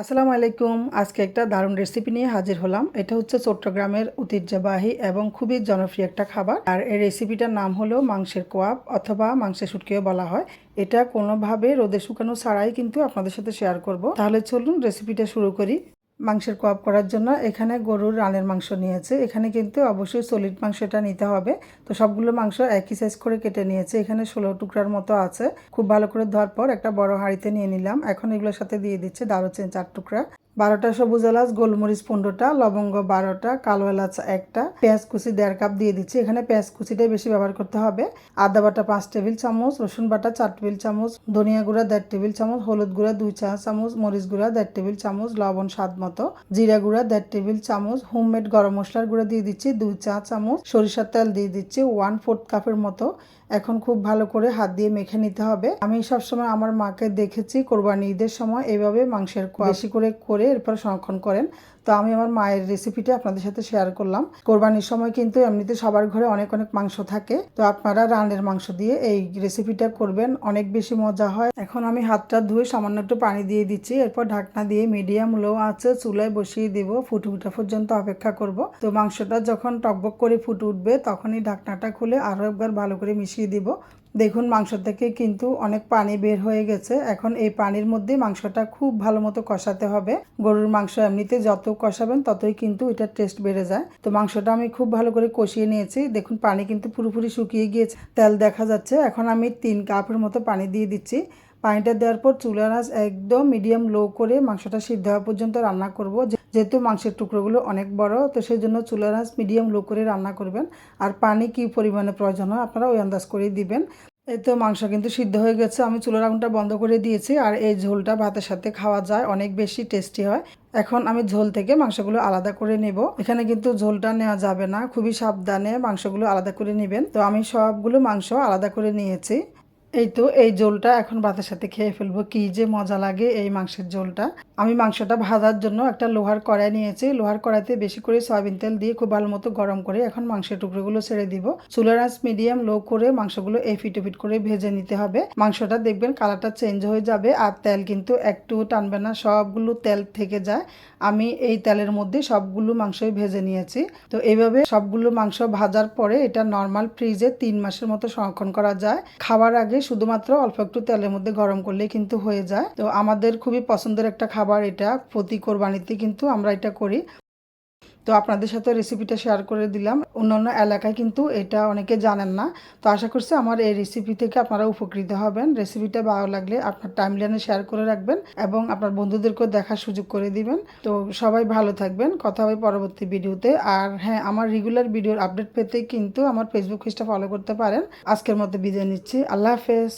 আসসালামু আলাইকুম। আজকে একটা দারুণ রেসিপি নিয়ে হাজির হলাম। এটা হচ্ছে চট্টগ্রামের ঐতিহ্যবাহী এবং খুবই জনপ্রিয় একটা খাবার। আর এই রেসিপিটার নাম হলো মাংসের কোয়াব অথবা মাংসের সুটকিও বলা হয়। এটা কোনোভাবে রোদে শুকানো ছাড়াই কিন্তু আপনাদের সাথে শেয়ার করব। তাহলে চলুন রেসিপিটা শুরু করি। মাংসের কোয়াব করার জন্য এখানে গরুর রানের মাংস নিয়েছে। এখানে কিন্তু অবশ্যই সলিড মাংসটা নিতে হবে। তো সবগুলো মাংস একই সাইজ করে কেটে নিয়েছে। এখানে ষোলো টুকরার মতো আছে। খুব ভালো করে ধোয়ার পর একটা বড় হাঁড়িতে নিয়ে নিলাম। এখন এগুলোর সাথে দিয়ে দিচ্ছে দারুচিনি চার টুকরা। বারোটা সবুজ এলাচ, গোলমরিচ পনেরোটা, লবঙ্গ বারোটা, কালো এলাচ একটা, পেঁয়াজ কুচি দেড় কাপ দিয়ে দিচ্ছি। এখানে পেঁয়াজ কুচিটাই বেশি ব্যবহার করতে হবে। আদা বাটা পাঁচ টেবিল চামচ, রসুন বাটা চার টেবিল চামচ, ধনিয়া গুঁড়া দেড় টেবিল চামচ, হলুদ গুঁড়া দুই চা চামচ, মরিচ গুঁড়া দেড় টেবিল চামচ, লবণ স্বাদ মতো। জিরা গুঁড়া দেড় টেবিল চামচ, হোমমেড গরম মশলার গুঁড়া দিয়ে দিচ্ছি দুই চা চামচ, সরিষার তেল দিয়ে দিচ্ছি ওয়ান ফোর্থ কাপের মতো। এখন খুব ভালো করে হাত দিয়ে মেখে নিতে হবে। আমি সবসময় আমার মাকে দেখেছি কোরবানি ঈদের সময় এইভাবে মাংসের বেশি করে করে এরপর সংরক্ষণ করেন। তো আমি আমার মায়ের রেসিপিটা আপনাদের সাথে শেয়ার করলাম। কোরবানির সময় কিন্তু এমনিতে সবার ঘরে অনেক অনেক মাংস থাকে। তো আপনারা রানের মাংস দিয়ে এই রেসিপিটা করবেন। অনেক বেশি মজা হয়। এখন আমি হাতটা ধুয়ে সামান্য একটু পানি দিয়ে দিচ্ছি। এরপর ঢাকনা দিয়ে মিডিয়াম লো আছে চুলায় বসিয়ে দেবো। ফুটে উঠা পর্যন্ত অপেক্ষা করব। তো মাংসটা যখন টকবক করে ফুটে উঠবে, তখনই ঢাকনাটা খুলে আরও একবার ভালো করে মিশিয়ে দিব। দেখুন, মাংস থেকে কিন্তু অনেক পানি বের হয়ে গেছে। এখন এই পানির মধ্যে মাংসটা খুব ভালো মতো কষাতে হবে। গরুর মাংস এমনিতে যত কষাবেন, ততই কিন্তু এটার টেস্ট বেড়ে যায়। তো মাংসটা আমি খুব ভালো করে কষিয়ে নিয়েছি। দেখুন, পানি কিন্তু পুরোপুরি শুকিয়ে গিয়েছে। তেল দেখা যাচ্ছে। এখন আমি তিন কাপের মতো পানি দিয়ে দিচ্ছি। পানিটা দেওয়ার পর চুলার আঁচ একদম মিডিয়াম লো করে মাংসটা সিদ্ধ হওয়া পর্যন্ত রান্না করব। যেহেতু মাংসের টুকরোগুলো অনেক বড়, তো সেই জন্য চুলার আঁচ মিডিয়াম লো করে রান্না করবেন। আর পানি কি পরিমাণে প্রয়োজন হয় আপনারা ওই আন্দাজ করেই দিবেন। এই তো মাংস কিন্তু সিদ্ধ হয়ে গেছে, আমি চুলার আগুনটা বন্ধ করে দিয়েছি। আর এই ঝোলটা ভাতের সাথে খাওয়া যায়, অনেক বেশি টেস্টি হয়। এখন আমি ঝোল থেকে মাংসগুলো আলাদা করে নেব। এখানে কিন্তু ঝোলটা নেওয়া যাবে না, খুবই সাবধানে মাংসগুলো আলাদা করে নেবেন। তো আমি সবগুলো মাংস আলাদা করে নিয়েছি। এই তো এই ঝোলটা এখন ভাতের সাথে খেয়ে ফেলব। কি যে মজা লাগে এই মাংসের ঝোলটা। আমি মাংসটা ভাজার জন্য একটা লোহার কড়াই নিয়েছি। লোহার কড়াইতে বেশি করে সয়াবিন তেল দিয়ে খুব ভালো মতো গরম করে এখন মাংসের টুকরোগুলো ছেড়ে দিব। চুলার আঁচ মিডিয়াম লো করে মাংসগুলো এই ফিটো ফিট করে ভেজে নিতে হবে। মাংসটা দেখবেন কালারটা চেঞ্জ হয়ে যাবে আর তেল কিন্তু একটু টানবে না, সবগুলো তেল থেকে যায়। আমি এই তেলের মধ্যে সবগুলো মাংসই ভেজে নিয়েছি। তো এইভাবে সবগুলো মাংস ভাজার পরে এটা নর্মাল ফ্রিজে তিন মাসের মতো সংরক্ষণ করা যায়। খাবার আগে শুধুমাত্র অল্প একটু তেলের মধ্যে গরম করলে কিন্তু হয়ে যায়। তো আমাদের খুবই পছন্দের একটা খাবার এটা। প্রতি কোরবানিতে কিন্তু আমরা এটা করি। তো আপনাদের সাথে রেসিপিটা শেয়ার করে দিলাম। অন্যান্য এলাকায় কিন্তু এটা অনেকে জানেন না। তো আশা করছি আমার এই রেসিপি থেকে আপনারা উপকৃত হবেন। রেসিপিটা ভালো লাগলে আপনার টাইমলাইনে শেয়ার করে রাখবেন এবং আপনার বন্ধুদেরকেও দেখার সুযোগ করে দিবেন। তো সবাই ভালো থাকবেন। কথা হবে পরবর্তী ভিডিওতে আর হ্যাঁ আমার রেগুলার ভিডিওর আপডেট পেতে কিন্তু আমার ফেসবুক পেজটা ফলো করতে পারেন। আজকের মধ্যে বিদায় নিচ্ছি। আল্লাহ হাফেজ।